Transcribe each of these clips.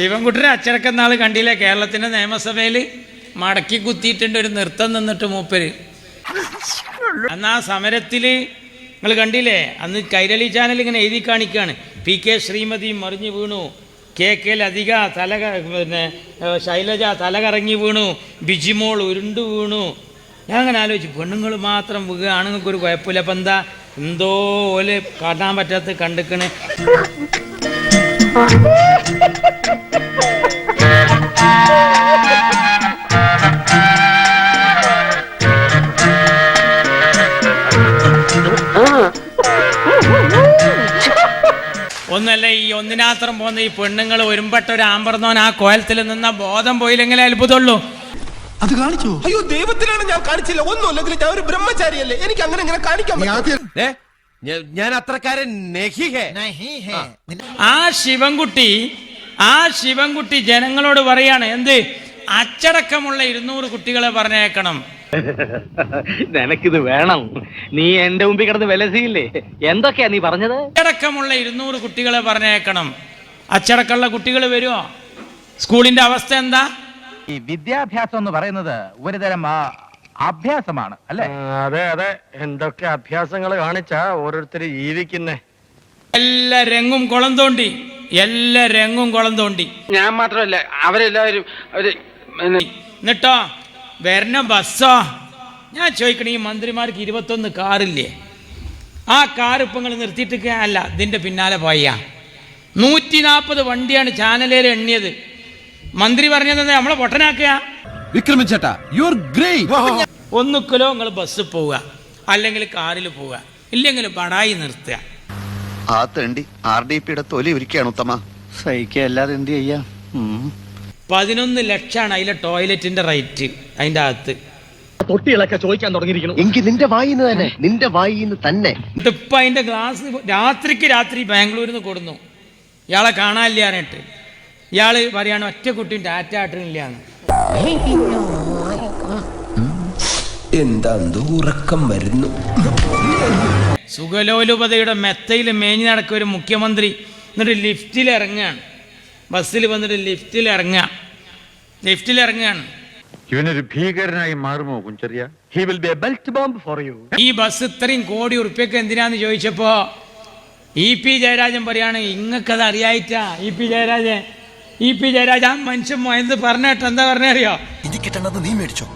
ശിവൻകുട്ടനെ അച്ചടക്കം നാൾ കണ്ടില്ല? കേരളത്തിന്റെ നിയമസഭയിൽ മടക്കി കുത്തിയിട്ടുണ്ട് ഒരു നൃത്തം നിന്നിട്ട് മൂപ്പര്. അന്ന് ആ സമരത്തിൽ നിങ്ങൾ കണ്ടില്ലേ? അന്ന് കൈരളി ചാനൽ ഇങ്ങനെ എഴുതി കാണിക്കുകയാണ് പി കെ ശ്രീമതി മറിഞ്ഞു വീണു. കെ കെ ലതിക തല പിന്നെ ശൈലജ തല കറങ്ങി വീണു. ബിജിമോൾ ഉരുണ്ടു വീണു. ഞാൻ അങ്ങനെ ആലോചിച്ചു. പെണ്ണുങ്ങൾ മാത്രം വീഴുക ആണുങ്ങൾക്ക് ഒരു കുഴപ്പമില്ല. അപ്പം എന്താ? എന്തോ ഓൽ കാണാൻ പറ്റാത്ത കണ്ടിക്കണ്. ഒന്നല്ല ഈ ഒന്നിനാത്രം പോകുന്ന ഈ പെണ്ണുങ്ങൾ ഒരുമ്പെട്ട ഒരു ആമ്പർന്നോൻ ആ കോലത്തിൽ നിന്ന ബോധം പോയില്ലെങ്കിലേ അത്ഭുതമുള്ളൂ. അത് കാണിച്ചു? അയ്യോ ദൈവത്തിനാണ് ഞാൻ കാണിച്ചില്ല. ഒന്നുമില്ലെങ്കിൽ ഞാൻ ഒരു ബ്രഹ്മചാരിയല്ലേ. എനിക്ക് അങ്ങനെ ഇങ്ങനെ കാണിക്കാൻ പറ്റും. ഞാൻ അത്രക്കാരൻ ആ. ശിവൻകുട്ടി ആ ശിവൻകുട്ടി ജനങ്ങളോട് പറയാണ് എന്ത്? അച്ചടക്കമുള്ള ഇരുന്നൂറ് കുട്ടികളെ പറഞ്ഞേക്കണം നിനക്കിത് വേണം. നീ എന്റെ മുമ്പിൽ കിടന്ന് വിലസിയില്ലേ? എന്തൊക്കെയാ നീ പറഞ്ഞത്? അച്ചടക്കമുള്ള ഇരുന്നൂറ് കുട്ടികളെ പറഞ്ഞേക്കണം അച്ചടക്കമുള്ള കുട്ടികൾ വരുമോ സ്കൂളിന്റെ അവസ്ഥ എന്താ? ഈ വിദ്യാഭ്യാസം എന്ന് പറയുന്നത് ഒരുതരം ആ, അഭ്യാസമാണ് അല്ലെ? അതെ അതെ. എന്തൊക്കെ അഭ്യാസങ്ങൾ കാണിച്ചാ ഓരോരുത്തർ ജീവിക്കുന്നേ. എല്ലാ രംഗും കുളം തോണ്ടി എല്ലാ രംഗും കുളം തോണ്ടി. ഞാൻ മാത്രമല്ല അവരെല്ലാവരും അവർ എന്നിട്ടോ വരണ ബസ്സോ. ഞാൻ ചോദിക്കണേ ഈ മന്ത്രിമാർക്ക് ഇരുപത്തൊന്ന് കാറില്ലേ? ആ കാർ ഇപ്പം നിങ്ങൾ നിർത്തിയിട്ട് അല്ല ഇതിന്റെ പിന്നാലെ പോയ. നൂറ്റി നാൽപ്പത് വണ്ടിയാണ് ചാനലേൽ എണ്ണിയത്. മന്ത്രി പറഞ്ഞത് നമ്മളെ പൊട്ടനാക്കുക. വിക്രമൻ ചേട്ടാ യു ആർ ഗ്രേറ്റ് കിലോ നിങ്ങൾ ബസ്സിൽ പോവുക. അല്ലെങ്കിൽ കാറിൽ പോവുക. ഇല്ലെങ്കിൽ പടായി നിർത്തുക. ആ തണ്ടി ആർ ഡി പിയുടെ തൊലി ഒരുക്കുകയാണ് ഉത്തമ. സഹിക്കല്ലാതെ എന്ത് ചെയ്യാ? പതിനൊന്ന് ലക്ഷമാണ് അതിലെ ടോയ്ലറ്റിന്റെ റേറ്റ് അതിന്റെ അകത്ത്. തൊട്ടികളൊക്കെ ചോദിക്കാൻ തുടങ്ങിയിരിക്കുന്നു. എങ്കിൽ നിന്റെ വായിന്ന് തന്നെ നിന്റെ വായിന്ന് തന്നെ. ഇപ്പം അതിന്റെ ഗ്ലാസ് രാത്രിക്ക് രാത്രി ബാംഗ്ലൂരിൽ നിന്ന് കൊടുന്നു. ഇയാളെ കാണാനില്ല ഇയാൾ പറയാണ് ഒറ്റ കുട്ടിയും ടാറ്റ ആട്ടണില്ലാന്ന് എന്താ ഉറക്കം വരുന്നു. സുഖലോലുപതയുടെ മെത്തയിൽ മേഞ്ഞു നടക്കുക ഒരു മുഖ്യമന്ത്രി എന്നിട്ട് ലിഫ്റ്റിൽ ഇറങ്ങുകയാണ് ബസ്സിൽ വന്നിട്ട് ലിഫ്റ്റിൽ ഇറങ്ങുക ലിഫ്റ്റിൽ ഇറങ്ങുകയാണ് ഇവനൊരു ഭീകരനായി മാറുമോ Kunchariya? He will be a belt bomb for you ഈ ബസ് ഇത്രയും കോടി ഉറുപ്പ്യക്ക് എന്തിനാന്ന് ചോദിച്ചപ്പോ ഇ പി ജയരാജൻ പറയാണ് ഇങ്ങക്കത് അറിയായിട്ടാ E P Jayarajan. E P Jayaraj ആ മനുഷ്യൻ എന്ത് പറഞ്ഞിട്ട് എന്താ പറഞ്ഞറിയോ നീ മേടിച്ചോ.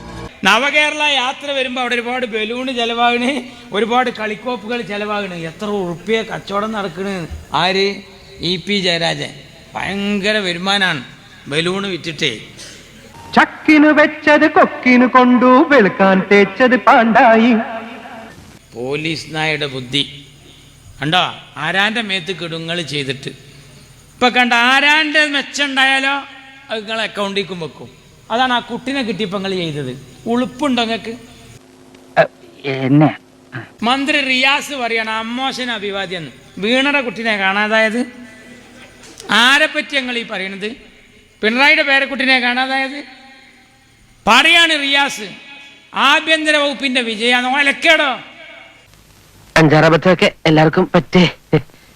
നവകേരള യാത്ര വരുമ്പോൾ അവിടെ ഒരുപാട് ബലൂണ് ചെലവാകണ് ഒരുപാട് കളിക്കോപ്പുകൾ ചെലവാകണ്. എത്ര ഉറുപ്പിയ കച്ചവടം നടക്കണ്. ആര്? E P Jayarajan. ഭയങ്കര വരുമാനാണ്. ബലൂണ് വിറ്റിട്ടേ. ചക്കിനു വെച്ചത് കൊക്കിനു കൊണ്ടു വെളുക്കാൻ തേച്ചത് പാണ്ടായി. പോലീസ് നായയുടെ ബുദ്ധി. കണ്ടോ? ആരാന്റെ മേത്ത് കിടുങ്ങൾ ചെയ്തിട്ട്. ഇപ്പൊ കണ്ട ആരാന്റെ മെച്ചുണ്ടായാലോ? അത് നിങ്ങൾ അക്കൗണ്ടിലേക്കും വെക്കും. അതാണ് ആ കുട്ടിനെ കിട്ടിയപ്പോൾ നിങ്ങൾ ചെയ്തത്. ഉളുപ്പുണ്ടോ നിങ്ങൾക്ക്? എന്നെ. മന്ത്രി റിയാസ് പറയാണ് അമ്മോശന അഭിവാദ്യം വീണറ കുട്ടിനെ കാണാതായത് ആരെ പറ്റി ഞങ്ങൾ ഈ പറയണത്? പിണറായിയുടെ പേരക്കുട്ടിനെ കാണാതായത് പറയാണ് റിയാസ് ആഭ്യന്തര വകുപ്പിന്റെ വിജയാന്ന് ഒലക്കേടോ അഞ്ചാറബത്തൊക്കെ എല്ലാവർക്കും പറ്റേ.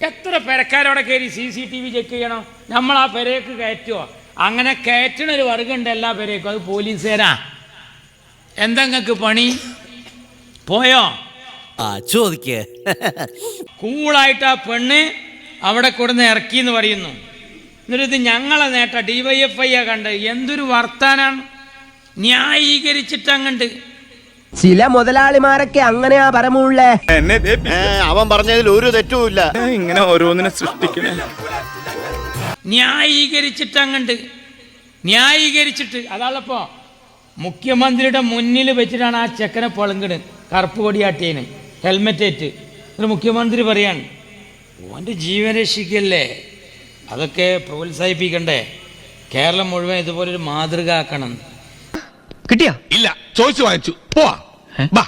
എത്ര പെരക്കാരോടെ കയറി C C T V check ചെയ്യണം? നമ്മൾ ആ പെരയ്ക്ക് കയറ്റുമോ അങ്ങനെ കയറ്റണ ഒരു വർഗമുണ്ട് എല്ലാ പെരയ്ക്കും അത് പോലീസുകാരാ. എന്താ നിങ്ങൾക്ക് പണി? പോയോ? ആ ചോദിക്കേ. കൂളായിട്ട് ആ പെണ്ണ് അവിടെ കൊടുന്ന് ഇറക്കി എന്ന് പറയുന്നു. എന്നിട്ട് ഇത് ഞങ്ങളെ നേട്ട ഡി വൈ എഫ് ഐ ആ കണ്ട് എന്തൊരു വർത്താനാണ്? ന്യായീകരിച്ചിട്ട് അങ്ങണ്ട് ചില മുതലാളിമാരൊക്കെ അങ്ങനെയാ പരമുള്ളേ അവൻ പറഞ്ഞതിൽ ഒരു തെറ്റുമില്ല ഇങ്ങനെ ഓരോന്നിനെ സൃഷ്ടിക്കണേ. ന്യായീകരിച്ചിട്ട് അങ്ങണ്ട്. ന്യായീകരിച്ചിട്ട് അതാളപ്പോ മുഖ്യമന്ത്രിയുടെ മുന്നിൽ വെച്ചിട്ടാണ് ആ ചെക്കനെ പൊളങ്കിട് കറുപ്പ് കൊടിയാട്ടിയതിന് ഹെൽമെറ്റ് ഏറ്റ്. എന്നിട്ട് മുഖ്യമന്ത്രി പറയാണ് ഓന്റെ ജീവൻ രക്ഷിക്കല്ലേ? അതൊക്കെ പ്രോത്സാഹിപ്പിക്കണ്ടേ? കേരളം മുഴുവൻ ഇതുപോലൊരു മാതൃക ആക്കണം കിട്ടിയാ? ഇല്ല ചോദിച്ചു വാങ്ങിച്ചു. പോവാ. ബാ